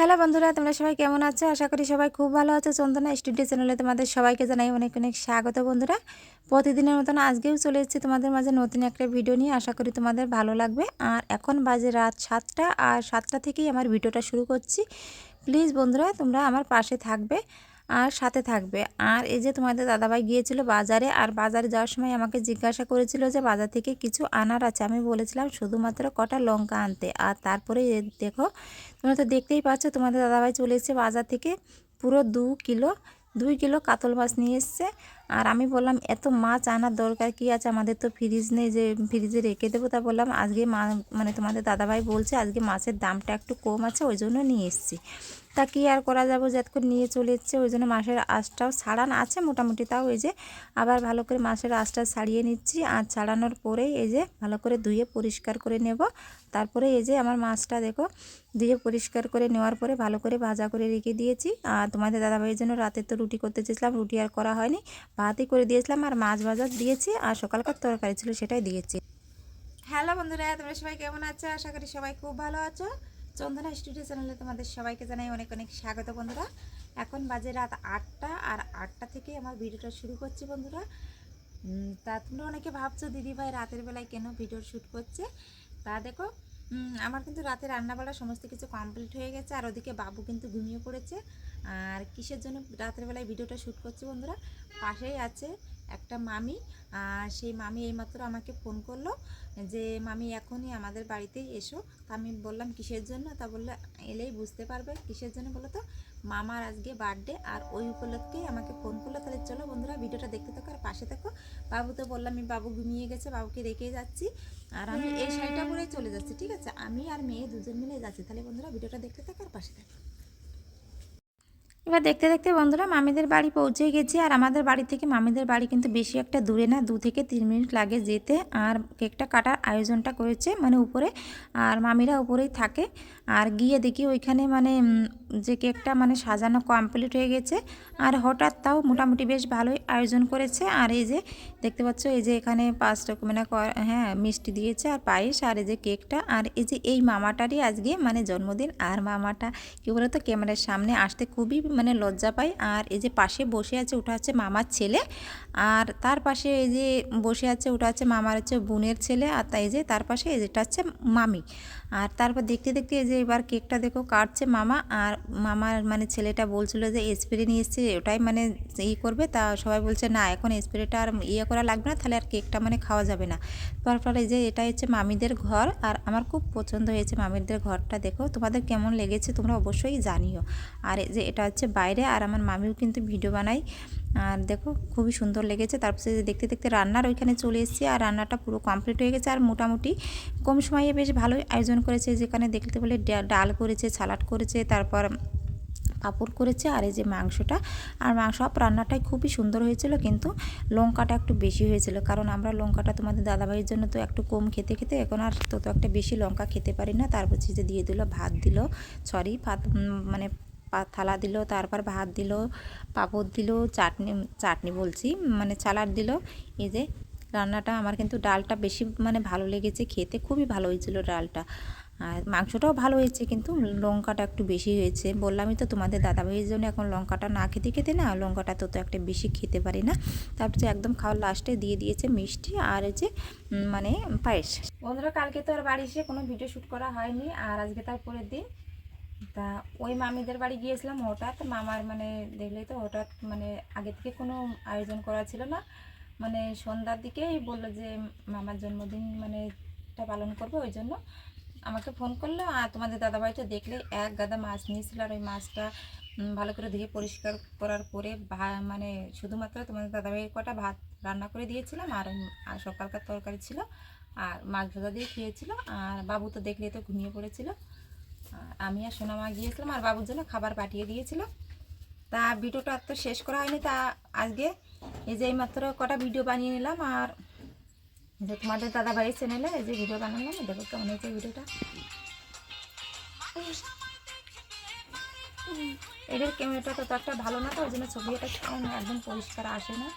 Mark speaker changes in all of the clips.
Speaker 1: Hello বন্ধুরা, তোমরা সবাই কেমন আছো? আশা করি সবাই খুব ভালো আছো। চন্দনা স্টুডিও চ্যানেলে তোমাদের সবাইকে জানাই অনেক অনেক স্বাগত বন্ধুরা। প্রতিদিনের মতন আজকেও চলে এসেছি তোমাদের মাঝে নতুন একটা ভিডিও নিয়ে। আশা করি তোমাদের ভালো লাগবে। আর এখন বাজে রাত সাতটা, আর সাতটা থেকেই আমার ভিডিওটা শুরু করছি। প্লিজ বন্ধুরা, তোমরা আমার পাশে থাকবে। আর সাথে থাকবে। আর এই যে তোমাদের দাদাভাই গিয়েছিল বাজারে, আর বাজারে যাওয়ার সময় আমাকে জিজ্ঞাসা করেছিল যে বাজার থেকে কিছু আনার আছে। আমি বলেছিলাম, শুধুমাত্র কটা লঙ্কা আনতে। আর তারপরে দেখো, তোমরা তো দেখতেই পাচ্ছ তোমাদের দাদাভাই চলে এসেছে বাজার থেকে। পুরো দু কিলো, দুই কিলো কাতল মাছ নিয়ে এসছে। আর আমি বললাম, এত মাছ আনার দরকার কি আছে? আমাদের তো ফ্রিজ নেই যে ফ্রিজে রেখে দেবো। তা বললাম, আজকে মা মানে তোমাদের দাদাভাই বলছে, আজকে মাছের দামটা একটু কম আছে, ওই জন্য নিয়ে এসেছি। তা কি আর করা যাব যতক্ষণ নিয়ে চলে এসছে, ওই জন্য মাছের আঁশটাও ছাড়ান আছে মোটামুটি তাও, এই যে আবার ভালো করে মাছের আঁশটা ছাড়িয়ে নিচ্ছি। আর ছাড়ানোর পরেই এই যে ভালো করে ধুয়ে পরিষ্কার করে নেব। তারপরে এই যে আমার মাছটা দেখো, ধুয়ে পরিষ্কার করে নেওয়ার পরে ভালো করে ভাজা করে রেখে দিয়েছি। আর তোমাদের দাদাভাইয়ের জন্য রাতে তো রুটি করতে চেয়েছিলাম, রুটি আর করা হয়নি। ভাতই করে দিয়েছিলাম আর মাছ ভাজা দিয়েছি আর সকালকার তরকারি ছিল সেটাই দিয়েছি। হ্যালো বন্ধুরা, তোমরা সবাই কেমন আছো? আশা করি সবাই খুব ভালো আছো। চন্দনা স্টুডিও চ্যানেলে তোমাদের সবাইকে জানাই অনেক অনেক স্বাগত বন্ধুরা। এখন বাজে রাত আটটা আর আটটা থেকে আমার ভিডিওটা শুরু করছি বন্ধুরা। তা তোমরা অনেকে ভাবছ, দিদি ভাই রাতের বেলায় কেন ভিডিও শ্যুট করছে? তা দেখো আমার কিন্তু রাতে রান্নাবাড়া সমস্ত কিছু কমপ্লিট হয়ে গেছে, আর ওদিকে বাবু কিন্তু ঘুমিয়ে পড়েছে। আর কিসের জন্য রাতের বেলায় ভিডিওটা শ্যুট করছি বন্ধুরা? পাশেই আছে একটা মামি সেই মামি এইমাত্র আমাকে ফোন করল যে, মামি, এখনই আমাদের বাড়িতেই এসো। তা আমি বললাম, কিসের জন্য? তা বলল, এলেই বুঝতে পারবে কিসের জন্য বলো তো? মামার আজকে বার্থডে, আর ওই উপলক্ষেই আমাকে ফোন করল। তাহলে চলো বন্ধুরা ভিডিওটা দেখতে থাকো আর পাশে থাকো। বাবু তো বললাম আমি বাবু ঘুমিয়ে গেছে, বাবুকে রেখে যাচ্ছি। আর আমি এই শাড়িটা পরেই চলে যাচ্ছি, ঠিক আছে? আমি আর মেয়ে দুজন মিলে যাচ্ছি। তাহলে বন্ধুরা ভিডিওটা দেখতে থাকো আর পাশে থাকো। এবার দেখতে দেখতে বন্ধুরা মামিদের বাড়ি পৌঁছে গেছি, আর আমাদের বাড়ি থেকে মামিদের বাড়ি কিন্তু বেশি একটা দূরে না, দু থেকে তিন মিনিট লাগে যেতে। আর কেকটা কাটার আয়োজনটা করেছে মানে উপরে, আর মামিরা উপরেই থাকে। আর গিয়ে দেখি ওইখানে মানে যে কেকটা মানে সাজানো কমপ্লিট হয়ে গেছে। আর হঠাৎ তাও মোটামুটি বেশ ভালোই আয়োজন করেছে। আর এই যে দেখতে পাচ্ছ, এই যে এখানে পাঁচ রকমের হ্যাঁ মিষ্টি দিয়েছে আর পায়েস আর এই যে কেকটা। আর এই যে এই মামাটারই আজকে মানে জন্মদিন। আর মামাটা কী বলতো, ক্যামেরার সামনে আসতে খুবই মানে লজ্জা পায়। আর এই যে পাশে বসে আছে, ওটা হচ্ছে মামার ছেলে। আর তার পাশে এই যে বসে আছে, ওটা হচ্ছে মামার হচ্ছে বোনের ছেলে। আর তাই যে তার পাশে যেটা হচ্ছে মামি। আর তারপর দেখতে দেখতে এই যে এবার কেকটা দেখো, কাটছে মামা। আর মামার মানে ছেলেটা বলছিল যে স্প্রে নিয়ে এসছে ওটাই মানে ই করবে। তা সবাই বলছে, না, এখন স্প্রেটা আর ইয়ে করা লাগবে না, তাহলে আর কেকটা মানে খাওয়া যাবে না। তারপর এই যে, এটা হচ্ছে মামিদের ঘর, আর আমার খুব পছন্দ হয়েছে মামিদের ঘরটা, দেখো। তোমাদের কেমন লেগেছে তোমরা অবশ্যই জানিও। আর যে, এটা হচ্ছে বাইরে, আর আমার মামিও কিন্তু ভিডিও বানাই আর দেখো খুবই সুন্দর লেগেছে। তারপরে দেখতে দেখতে রান্নার ওইখানে চলে এসেছি আর রান্নাটা পুরো কমপ্লিট হয়ে গেছে। আর মোটামুটি কম সময়ে বেশ ভালোই আয়োজন করেছে। যেখানে দেখতে বলে ডাল করেছে, সালাড করেছে, তারপর পাঁপড় করেছে আর এই যে মাংসটা। আর মাংস, সব রান্নাটাই খুবই সুন্দর হয়েছিল কিন্তু লঙ্কাটা একটু বেশি হয়েছিল। কারণ আমরা লঙ্কাটা তোমাদের দাদাভাইয়ের জন্য তো একটু কম খেতে খেতে এখন আর তত একটা বেশি লঙ্কা খেতে পারি না। তারপর যে দিয়ে দিল, ভাত দিল, সরি, ভাত মানে থালা দিল, তারপর ভাত দিল, পাঁপড় দিল, চাটনি চাটনি বলছি মানে সালাড দিল। এই যে রান্নাটা, আমার কিন্তু ডালটা বেশি মানে ভালো লেগেছে, খেতে খুবই ভালো হয়েছিল ডালটা। আর মাংসটাও ভালো হয়েছে, কিন্তু লঙ্কাটা একটু বেশি হয়েছে। বললামই তো তোমাদের দাদাভাইয়ের জন্য, এখন লঙ্কাটা না খেতে খেতে না, লঙ্কাটা তো তো একটা বেশি খেতে পারি না। তারপর একদম খাওয়ার লাস্টে দিয়ে দিয়েছে মিষ্টি আর যে মানে পায়েস। বন্ধুরা, কালকে তো আর বাড়ি এসে কোনো ভিডিও শ্যুট করা হয়নি, আর আজকে তার পরের দিন তা ওই মামিদের বাড়ি গিয়েছিলাম হঠাৎ, মামার মানে দেখলেই তো হঠাৎ মানে আগে থেকে কোনো আয়োজন করা ছিল না। মানে সন্ধ্যার দিকেই বলল যে, মামার জন্মদিন মানে পালন করবে ওই জন্য। আমাকে ফোন করল, আর তোমাদের দাদাভাই তো দেখলে এক গাদা মাছ নিয়েছিল আর ওই মাছটা ভালো করে ধুয়ে পরিষ্কার করার পরে মানে শুধুমাত্র তোমাদের দাদাভাইয়ের কটা ভাত রান্না করে দিয়েছিলাম আর আর সকালকার তরকারি ছিল আর মাছ ভাজা দিয়ে খেয়েছিল। আর বাবু তো দেখলে তো ঘুমিয়ে পড়েছিল। আমি আর সোনামা গিয়েছিলাম আর বাবুর জন্য খাবার পাঠিয়ে দিয়েছিল। তা ভিডিওটা তো শেষ করা হয়নি, তা আজকে এই যে এইমাত্র কটা ভিডিও বানিয়ে নিলাম আর যে তোমাদের দাদা চ্যানেলে এই যে ভিডিও বানালাম, দেখো কেমন হয়েছে ভিডিওটা। এদের ক্যামেরাটা তো একটা ভালো না তো ওই জন্য ছবি এটা কেমন একদম পরিষ্কার আসে না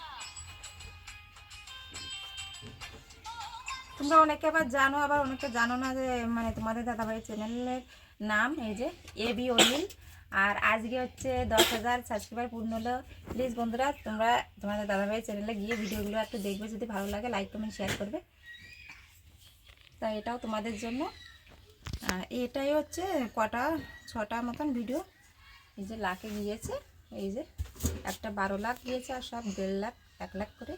Speaker 1: তোমরা অনেকে আবার জানো, আবার অনেকে জানো না যে মানে তোমাদের দাদাভাই চ্যানেলের নাম, এই যে এ বি অনিল। আর আজকে হচ্ছে দশ হাজার সাবস্ক্রাইবার পূর্ণ হলো। প্লিজ বন্ধুরা, তোমরা তোমাদের দাদাভাই চ্যানেলে গিয়ে ভিডিওগুলো একটু দেখবে, যদি ভালো লাগে লাইক কমেন্ট শেয়ার করবে। তা এটাও তোমাদের জন্য। এটাই হচ্ছে কটা, ছটা মতন ভিডিও এই যে লাখে গিয়েছে। এই যে একটা বারো লাখ গিয়েছে আর সব দেড় লাখ, এক লাখ করে।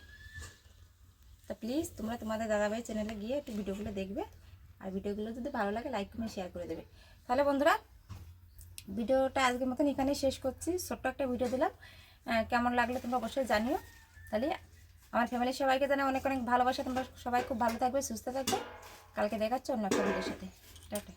Speaker 1: তা প্লিজ তোমরা তোমাদের দাদাভাই চ্যানেলে গিয়ে একটু ভিডিওগুলো দেখবে। আর ভিডিওগুলো যদি ভালো লাগে লাইক কমেন্ট শেয়ার করে দেবে। তাহলে বন্ধুরা, ভিডিওটা আজকের মতন এখানে শেষ করছি। ছোট্ট একটা ভিডিও দিলাম। কেমন লাগল তোমরা অবশ্যই জানিও। তাহলে আমার ফ্যামিলির সবাইকে জানাই অনেক অনেক ভালোবাসা। তোমরা সবাই খুব ভালো থাকবে, সুস্থ থাকবে। কালকে দেখাচ্ছ অন্য একটা ভিডিওর সাথে। টাটা।